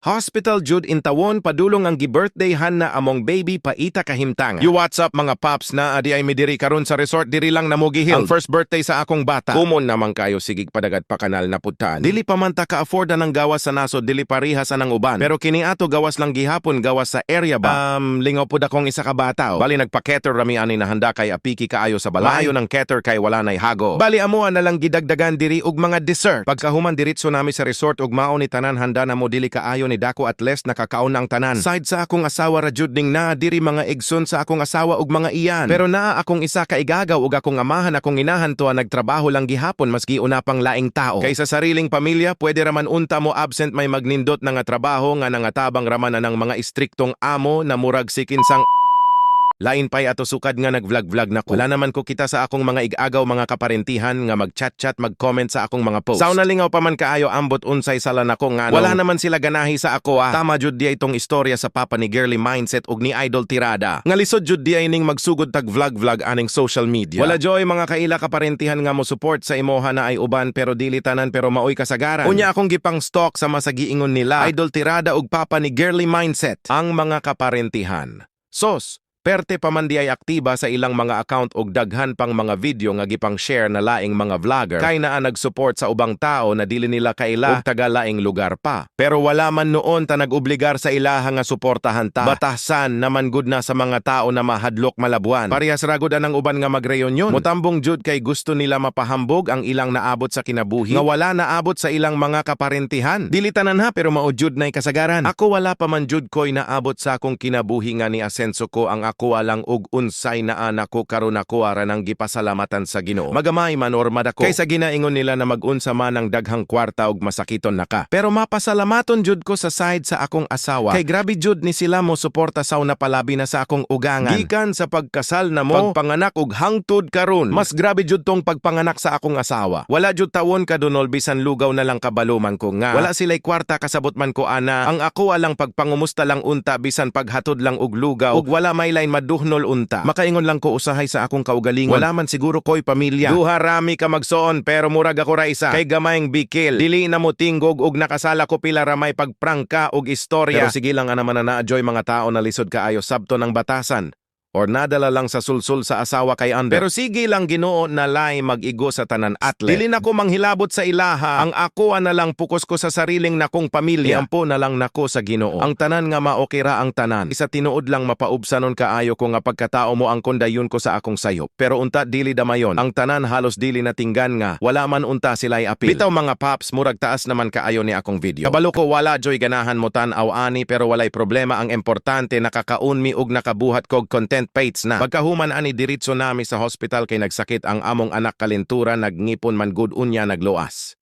Hospital Jude Intawon padulong ang gi-birthdayhan na among baby paita kahimtanga. You what's up mga paps na adi ay midiri karon sa resort diri lang na mo gihil. Ang first birthday sa akong bata. Kumon naman kayo sigig padagad pa kanal na putan. Dili pa man ta ka-afford ng gawas sa naso dili parihas anang uban. Pero kini ato gawas lang gihapon gawas sa area ba. Um lingaw pud akong isa ka bata. oh. Bali nagpa-keter rami ani na handa kay apiki kaayo sa balay. Maayo ng keter kay wala nay hago. Bali amuan na lang gidagdagan diri og mga dessert. Pagkahuman diritso nami sa resort og mao ni tanan handa na mo dili kaayo ni dako at less nakakaon ang tanan. Side sa akong asawa ra jud ning na diri mga igsoon sa akong asawa og mga iyan. Pero naa akong isa ka igagaw ug akong amahan akong inahan to nagtrabaho lang gihapon maski una pang laing tao. Kay sa sariling pamilya pwede raman unta mo absent may magnindot na nga trabaho nga nangatabang raman na ng mga istriktong amo na murag sikinsang Lain pa'y ato sukad nga nag-vlog-vlog na ko. Wala naman ko kita sa akong mga igagaw mga kaparentihan nga mag-chat-chat, mag-comment sa akong mga post. Sauna lingaw pa man kaayo ambot unsay sala nako nga. Wala naman sila ganahi sa ako ah. Tama jud diay itong istorya sa papa ni Girly Mindset ug ni Idol Tirada. Nga lisod jud diay ning magsugod tag vlog-vlog aning social media. Wala joy mga kaila kaparentihan nga mo support sa imoha na ay uban pero dili tanan pero maoy kasagaran. Unya akong gipang stalk sa masagiingon nila. Idol Tirada ug papa ni Girly Mindset ang mga kaparentihan. Sos, Perte pa man di ay aktiba sa ilang mga account og daghan pang mga video nga gipang share na laing mga vlogger kay naa nag-support sa ubang tao na dili nila kaila og taga laing lugar pa. Pero wala man noon ta nag-obligar sa ilaha nga suportahan ta. Batasan naman gud na sa mga tao na mahadlok malabuan. Parehas ragod anang uban nga magreunyon. Mutambong jud kay gusto nila mapahambog ang ilang naabot sa kinabuhi nga wala naabot sa ilang mga kaparentihan. Dili tanan ha pero mao jud nay kasagaran. Ako wala pa man jud koy naabot sa akong kinabuhi nga ni asenso ko ang ako alang og unsay na anak ko karon ako ara nang gipasalamatan sa Ginoo. Magamay man or madako. Kaysa ginaingon nila na magunsa man ang daghang kwarta og masakiton naka. Pero mapasalamaton jud ko sa side sa akong asawa. Kay grabe jud ni sila mo suporta sa napalabi na sa akong ugangan. Gikan sa pagkasal na mo, pagpanganak og hangtod karon. Mas grabe jud tong pagpanganak sa akong asawa. Wala jud tawon kadunol bisan lugaw na lang kabaluman ko nga. Wala sila'y kwarta kasabot man ko ana. Ang ako alang pagpangumusta lang unta bisan paghatod lang og lugaw ug wala may lain maduhnol unta. Makaingon lang ko usahay sa akong kaugalingon. Wala man siguro ko'y pamilya. Duha rami ka magsoon pero murag ako ra isa. Kay gamayng bikil. Dili na mo tinggog og nakasala ko pila ramay pagprangka og istorya. Pero sige lang ana man na joy mga tao na lisod kaayo sabto ng batasan or nadala lang sa sulsul sa asawa kay Ander. Pero sige lang ginoo na lay mag-igo sa tanan atlet. Dili na ko manghilabot sa ilaha, ang ako na lang pukos ko sa sariling nakong pamilya. Iampo na lang nako sa ginoo. Ang tanan nga maokira ang tanan. Isa tinuod lang mapaubsanon kaayo ko nga pagkatao mo ang kondayon ko sa akong sayop. Pero unta dili damayon. Ang tanan halos dili na tinggan nga. Wala man unta sila'y apil. Bitaw mga paps, murag taas naman kaayo ni akong video. Kabalo ko wala joy ganahan mo tan aw ani pero walay problema ang importante nakakaunmi og nakabuhat kog content pates na. Pagkahuman ani diritso nami sa hospital kay nagsakit ang among anak kalintura nagngipon man gud unya nagluas.